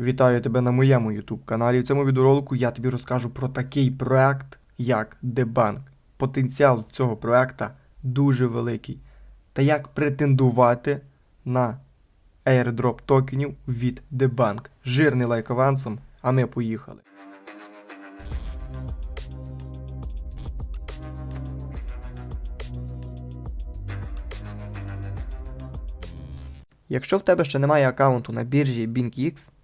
Вітаю тебе на моєму YouTube каналі. В цьому відеоролику я тобі розкажу про такий проект, як Дебанк. Потенціал цього проекта дуже великий. Та як претендувати на airdrop токенів від Дебанк. Жирний лайк авансом, а ми поїхали. Якщо в тебе ще немає аккаунту на біржі BinkX,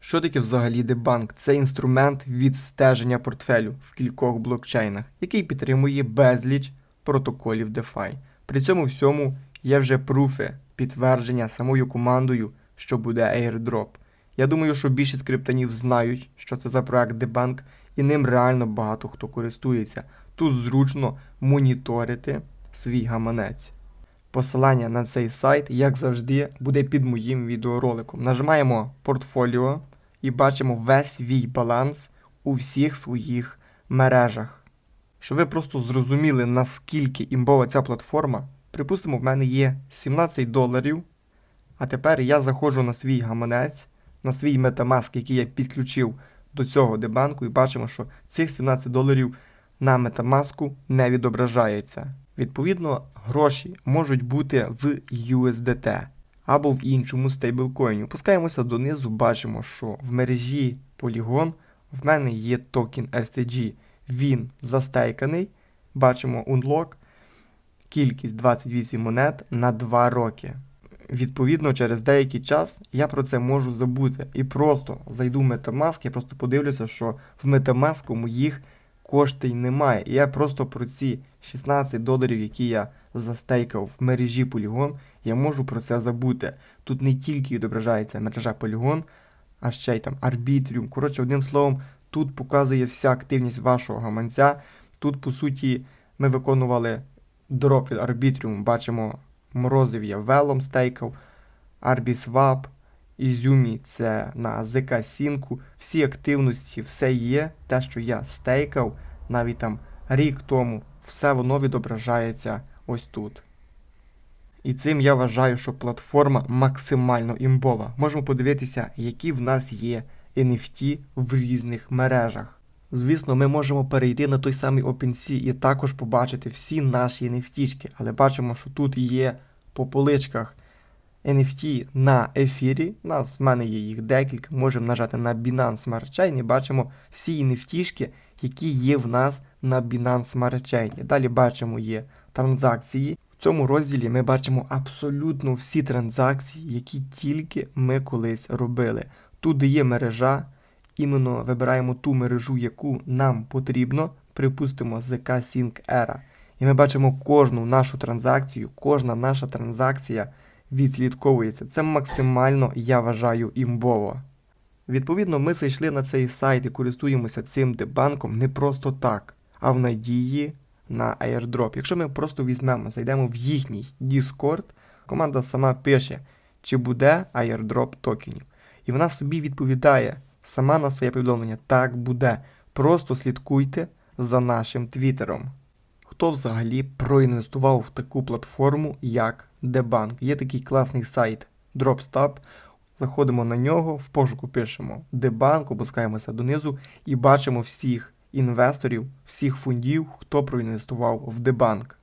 Що таке взагалі дебанк? Це інструмент відстеження портфелю в кількох блокчейнах, який підтримує безліч протоколів DeFi. При цьому всьому є вже пруфи, підтвердження самою командою, що буде airdrop. Я думаю, що більшість криптонів знають, що це за проект Дебанк, і ним реально багато хто користується. Тут зручно моніторити свій гаманець. Посилання на цей сайт, як завжди, буде під моїм відеороликом. Нажимаємо портфоліо і бачимо весь свій баланс у всіх своїх мережах. Щоб ви просто зрозуміли, наскільки імбова ця платформа, припустимо, в мене є 17 доларів. А тепер я заходжу на свій гаманець, на свій Metamask, який я підключив до цього дебанку, і бачимо, що цих 17 доларів на Metamask не відображається. Відповідно, гроші можуть бути в USDT або в іншому стейблкоїні. Опускаємося донизу, бачимо, що в мережі Polygon в мене є токен STG. Він застейканий. Бачимо unlock, кількість 28 монет на 2 роки. Відповідно, через деякий час я про це можу забути. І просто зайду в Metamask, я просто подивлюся, що в Metamask моїх коштей немає. І я просто про ці 16 доларів, які я застейкав в мережі Polygon, я можу про це забути. Тут не тільки відображається мережа Polygon, а ще й там Arbitrium. Коротше, одним словом, тут показує вся активність вашого гаманця. Тут, по суті, ми виконували дроп від Arbitrium, бачимо морозив я велом стейкав, Arbiswap, Ізюмі це на ZK Sync, всі активності, все є, те, що я стейкав, навіть там рік тому, все воно відображається ось тут. І цим я вважаю, що платформа максимально імбова. Можемо подивитися, які в нас є NFT в різних мережах. Звісно, ми можемо перейти на той самий OpenSea і також побачити всі наші NFT, але бачимо, що тут є по поличках NFT на ефірі. У нас в мене є їх декілька. Можемо нажати на Binance Smart Chain і бачимо всі NFT, які є в нас на Binance Smart Chain. Далі бачимо є транзакції. В цьому розділі ми бачимо абсолютно всі транзакції, які тільки ми колись робили. Тут є мережа, іменно вибираємо ту мережу, яку нам потрібно, припустимо, ZK Sync Era. І ми бачимо кожну нашу транзакцію, кожна наша транзакція відслідковується. Це максимально, я вважаю, імбово. Відповідно, ми зайшли на цей сайт і користуємося цим дебанком не просто так, а в надії на airdrop. Якщо ми просто візьмемо, зайдемо в їхній Discord, команда сама пише, чи буде airdrop токенів. І вона собі відповідає сама на своє повідомлення: так буде. Просто слідкуйте за нашим твіттером. Хто взагалі проінвестував в таку платформу, як Дебанк? Є такий класний сайт DropStop. Заходимо на нього, в пошуку пишемо Дебанк, опускаємося донизу і бачимо всіх інвесторів, всіх фондів, хто проінвестував в Дебанк.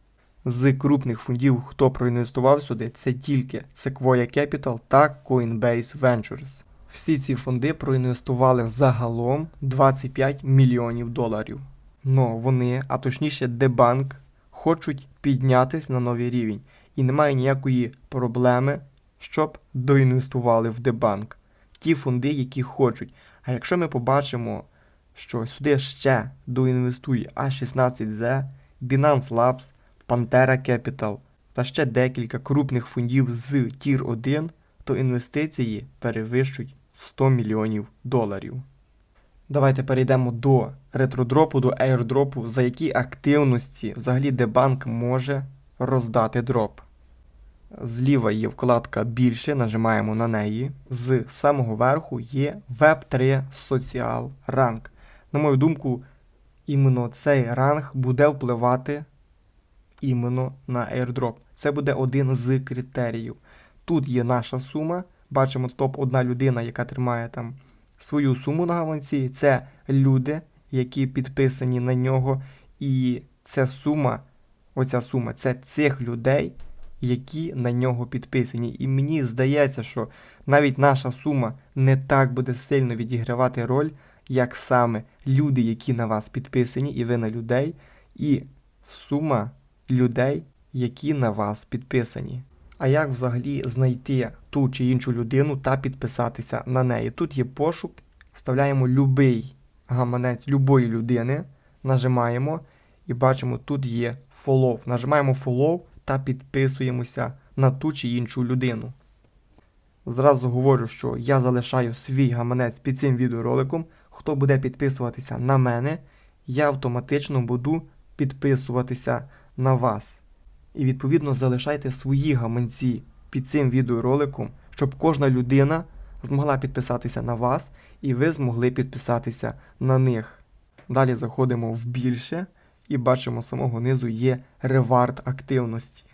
З крупних фондів, хто проінвестував сюди, це тільки Sequoia Capital та Coinbase Ventures. Всі ці фонди проінвестували загалом 25 мільйонів доларів. Но вони, а точніше Дебанк, хочуть піднятись на новий рівень. І немає ніякої проблеми, щоб доінвестували в Дебанк. Ті фонди, які хочуть. А якщо ми побачимо, що сюди ще доінвестує A16Z, Binance Labs, Pantera Capital та ще декілька крупних фондів з Tier 1, то інвестиції перевищують 100 мільйонів доларів. Давайте перейдемо до ретродропу, до airdropу, за які активності взагалі дебанк може роздати дроп. Зліва є вкладка більше, нажимаємо на неї. З самого верху є Web3 Social Rank. На мою думку, іменно цей ранг буде впливати іменно на airdrop. Це буде один з критеріїв. Тут є наша сума. Бачимо топ одна людина, яка тримає там свою суму на гаманці. Це люди, які підписані на нього. І ця сума, оця сума, це цих людей, які на нього підписані. І мені здається, що навіть наша сума не так буде сильно відігравати роль, як саме люди, які на вас підписані, і ви на людей, і сума людей, які на вас підписані. А як взагалі знайти ту чи іншу людину та підписатися на неї? Тут є пошук, вставляємо любий гаманець любої людини, нажимаємо і бачимо, тут є follow. Нажимаємо follow та підписуємося на ту чи іншу людину. Зразу говорю, що я залишаю свій гаманець під цим відеороликом. Хто буде підписуватися на мене, я автоматично буду підписуватися на вас. І відповідно залишайте свої гаманці під цим відеороликом, щоб кожна людина змогла підписатися на вас і ви змогли підписатися на них. Далі заходимо в більше і бачимо самого низу є ревард активності.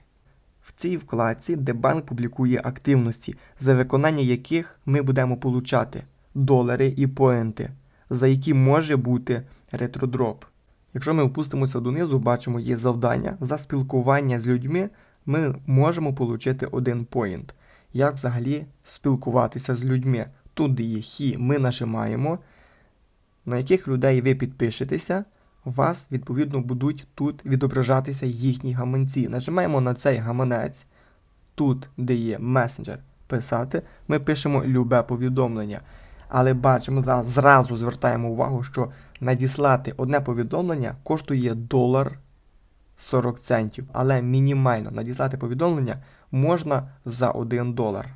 В цій вкладці, де банк публікує активності, за виконання яких ми будемо получати долари і поінти, за які може бути ретродроп. Якщо ми опустимося донизу, бачимо, є завдання. За спілкування з людьми ми можемо отримати один поінт. Як взагалі спілкуватися з людьми? Тут є хі, ми нажимаємо, на яких людей ви підпишетеся, вас, відповідно, будуть тут відображатися їхні гаманці. Нажимаємо на цей гаманець, тут, де є месенджер, писати, ми пишемо любе повідомлення. Але бачимо, зразу звертаємо увагу, що надіслати одне повідомлення коштує долар 40 центів, але мінімально надіслати повідомлення можна за 1 долар.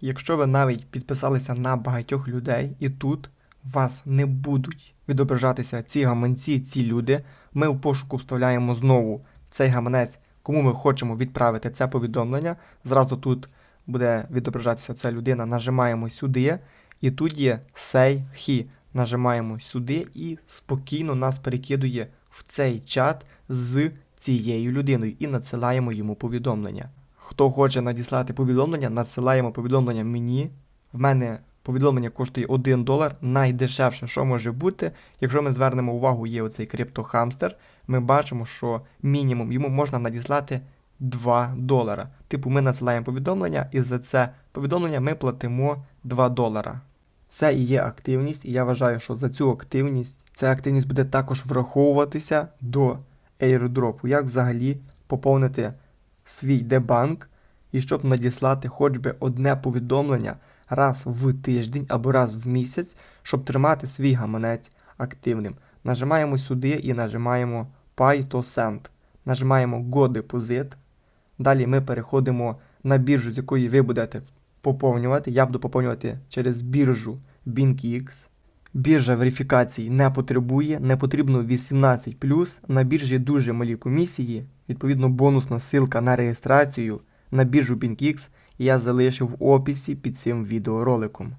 Якщо ви навіть підписалися на багатьох людей і тут вас не будуть відображатися ці гаманці, ці люди, ми в пошуку вставляємо знову цей гаманець, кому ми хочемо відправити це повідомлення. Зразу тут буде відображатися ця людина, нажимаємо сюди. І тут є Say He. Нажимаємо сюди і спокійно нас перекидує в цей чат з цією людиною і надсилаємо йому повідомлення. Хто хоче надіслати повідомлення, надсилаємо повідомлення мені. В мене повідомлення коштує 1 долар, найдешевше, що може бути. Якщо ми звернемо увагу, є оцей криптохамстер, ми бачимо, що мінімум йому можна надіслати 2 долара. Типу, ми надсилаємо повідомлення, і за це повідомлення ми платимо 2 долара. Це і є активність, і я вважаю, що за цю активність ця активність буде також враховуватися до airdropу. Як взагалі поповнити свій дебанк і щоб надіслати хоч би одне повідомлення раз в тиждень або раз в місяць, щоб тримати свій гаманець активним. Нажимаємо сюди і нажимаємо Pay to Send. Нажимаємо Go Deposit. Далі ми переходимо на біржу, з якої ви будете поповнювати. Я буду поповнювати через біржу BinkX. Біржа верифікації не потребує, не потрібно 18. На біржі дуже малі комісії. Відповідно, бонусна ссылка на реєстрацію на біржу BinkX я залишив в описі під цим відеороликом.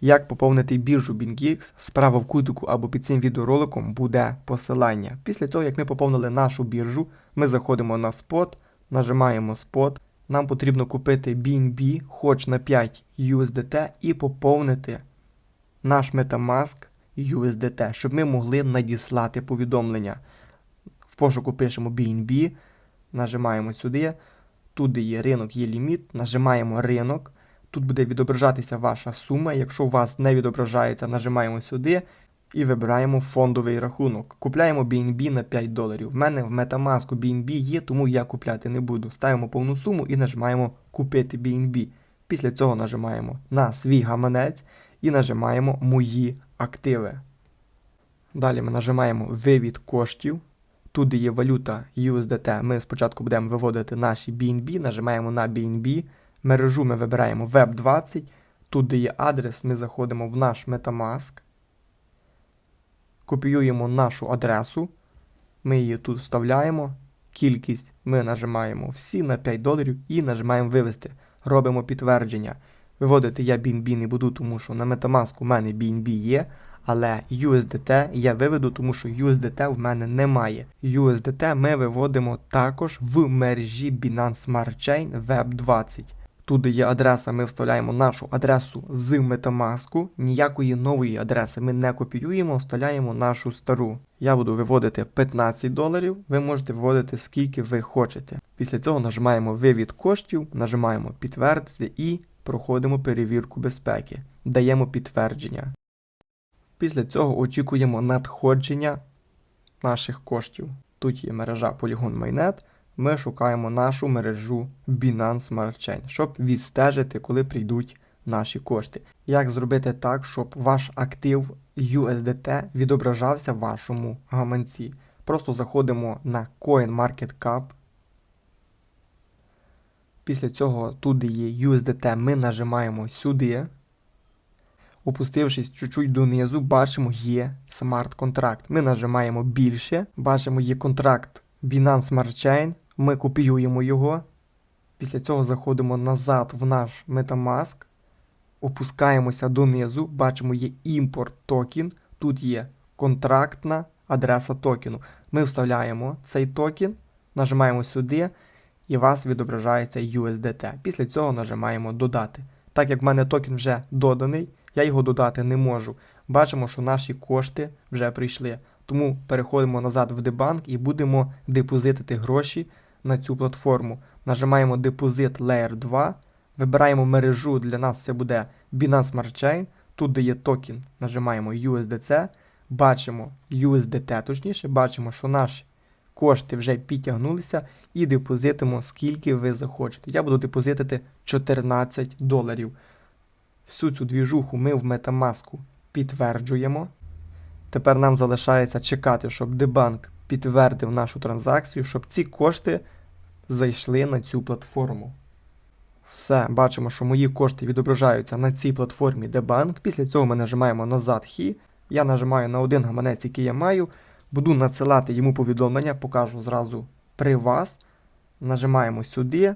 Як поповнити біржу BinkX, справа в кутику або під цим відеороликом буде посилання. Після того, як ми поповнили нашу біржу, ми заходимо на спот, нажимаємо спот. Нам потрібно купити BNB хоч на 5 USDT і поповнити наш Metamask USDT, щоб ми могли надіслати повідомлення. В пошуку пишемо BNB, нажимаємо сюди. Тут де є ринок, є ліміт, нажимаємо ринок. Тут буде відображатися ваша сума. Якщо у вас не відображається, нажимаємо сюди і вибираємо фондовий рахунок. Купляємо BNB на 5 доларів. В мене в Metamask BNB є, тому я купляти не буду. Ставимо повну суму і нажимаємо Купити BNB. Після цього нажимаємо на свій гаманець і нажимаємо Мої активи. Далі ми нажимаємо Вивід коштів. Тут є валюта USDT. Ми спочатку будемо виводити наші BNB, нажимаємо на BNB. Мережу ми вибираємо Web20. Тут є адрес, ми заходимо в наш Metamask. копіюємо нашу адресу, ми її тут вставляємо, кількість ми нажимаємо всі на 5 доларів і нажимаємо вивести. Робимо підтвердження. Виводити я BNB не буду, тому що на Metamask у мене BNB є, але USDT я виведу, тому що USDT в мене немає. USDT ми виводимо також в мережі Binance Smart Chain Web 20. Тут є адреса, ми вставляємо нашу адресу з Metamask. Ніякої нової адреси ми не копіюємо, вставляємо нашу стару. Я буду виводити 15 доларів, ви можете виводити скільки ви хочете. Після цього нажимаємо вивід коштів, нажимаємо підтвердити і проходимо перевірку безпеки. Даємо підтвердження. Після цього очікуємо надходження наших коштів. Тут є мережа Polygon Mainnet. Ми шукаємо нашу мережу Binance Smart Chain, щоб відстежити, коли прийдуть наші кошти. Як зробити так, щоб ваш актив USDT відображався в вашому гаманці? Просто заходимо на CoinMarketCap. Після цього тут є USDT, ми нажимаємо сюди. Опустившись чуть-чуть донизу, бачимо є смарт-контракт. Ми нажимаємо більше, бачимо є контракт Binance Smart Chain, ми копіюємо його. Після цього заходимо назад в наш Metamask, опускаємося донизу, бачимо є імпорт токен. Тут є контрактна адреса токену. Ми вставляємо цей токен, нажимаємо сюди, і у вас відображається USDT. Після цього нажимаємо додати. Так як в мене токен вже доданий, я його додати не можу. Бачимо, що наші кошти вже прийшли. Тому переходимо назад в дебанк і будемо депозитити гроші на цю платформу. Нажимаємо депозит Layer 2, вибираємо мережу, для нас це буде Binance Smart Chain. Тут де є токен, нажимаємо USDC, бачимо USDT, точніше, бачимо, що наші кошти вже підтягнулися і депозитимо скільки ви захочете. Я буду депозитити 14 доларів. Всю цю двіжуху ми в Metamask підтверджуємо. Тепер нам залишається чекати, щоб дебанк підтвердив нашу транзакцію, щоб ці кошти зайшли на цю платформу. Все, бачимо, що мої кошти відображаються на цій платформі дебанк. Після цього ми нажимаємо назад хі. Я нажимаю на один гаманець, який я маю. Буду надсилати йому повідомлення, покажу зразу при вас. Нажимаємо сюди,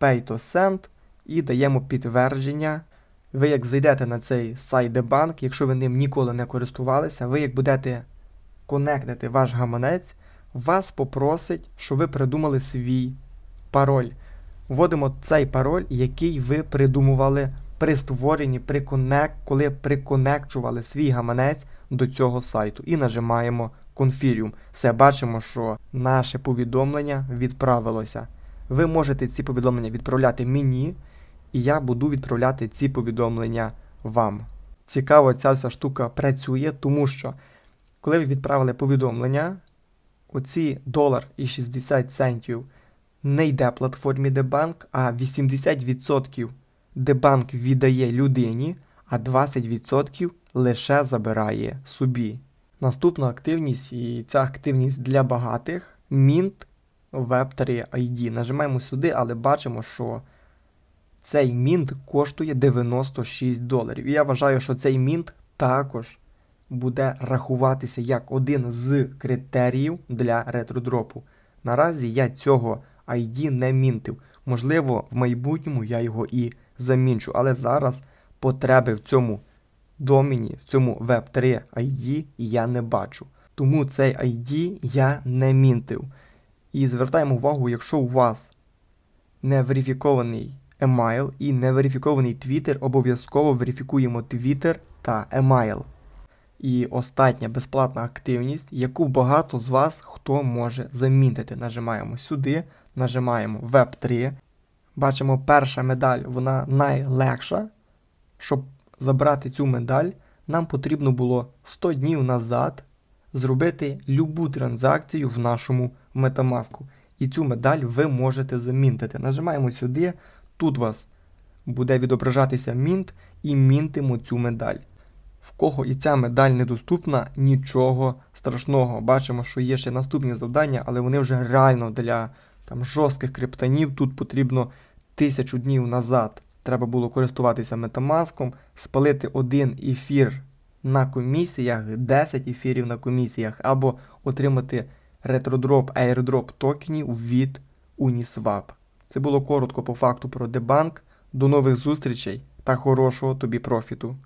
Pay to Send і даємо підтвердження. Ви як зайдете на цей сайт дебанк, якщо ви ним ніколи не користувалися, ви як будете конектити ваш гаманець, вас попросить, щоб ви придумали свій пароль. Вводимо цей пароль, який ви придумували при створенні, при конек, коли приконекчували свій гаманець до цього сайту. І нажимаємо Confirm. Все, бачимо, що наше повідомлення відправилося. Ви можете ці повідомлення відправляти мені, і я буду відправляти ці повідомлення вам. Цікаво, ця вся штука працює, тому що коли ви відправили повідомлення, оці долар і 60 центів не йде платформі Дебанк, а 80% Дебанк віддає людині, а 20% лише забирає собі. Наступна активність, і ця активність для багатих Mint Web3 ID. Нажимаємо сюди, але бачимо, що цей мінт коштує 96 доларів. І я вважаю, що цей мінт також буде рахуватися як один з критеріїв для ретродропу. Наразі я цього ID не мінтив. Можливо, в майбутньому я його і замінчу, але зараз потреби в цьому домені, в цьому Web3 ID я не бачу. Тому цей ID я не мінтив. І звертаємо увагу, якщо у вас не верифікований емайл і неверифікований Twitter, обов'язково верифікуємо Twitter та емайл. І остання безплатна активність, яку багато з вас хто може замінити. Нажимаємо сюди, нажимаємо Web3. Бачимо, перша медаль, вона найлегша. Щоб забрати цю медаль, нам потрібно було 100 днів назад зробити любу транзакцію в нашому Metamask. І цю медаль ви можете замінтити. Нажимаємо сюди, тут у вас буде відображатися мінт і мінтимо цю медаль. В кого і ця медаль недоступна, нічого страшного. Бачимо, що є ще наступні завдання, але вони вже реально для там, жорстких криптонів. Тут потрібно тисячу днів назад. Треба було користуватися метамаском, спалити один ефір на комісіях, 10 ефірів на комісіях, або отримати ретродроп, airdrop токенів від Uniswap. Це було коротко по факту про дебанк. До нових зустрічей та хорошого тобі профіту.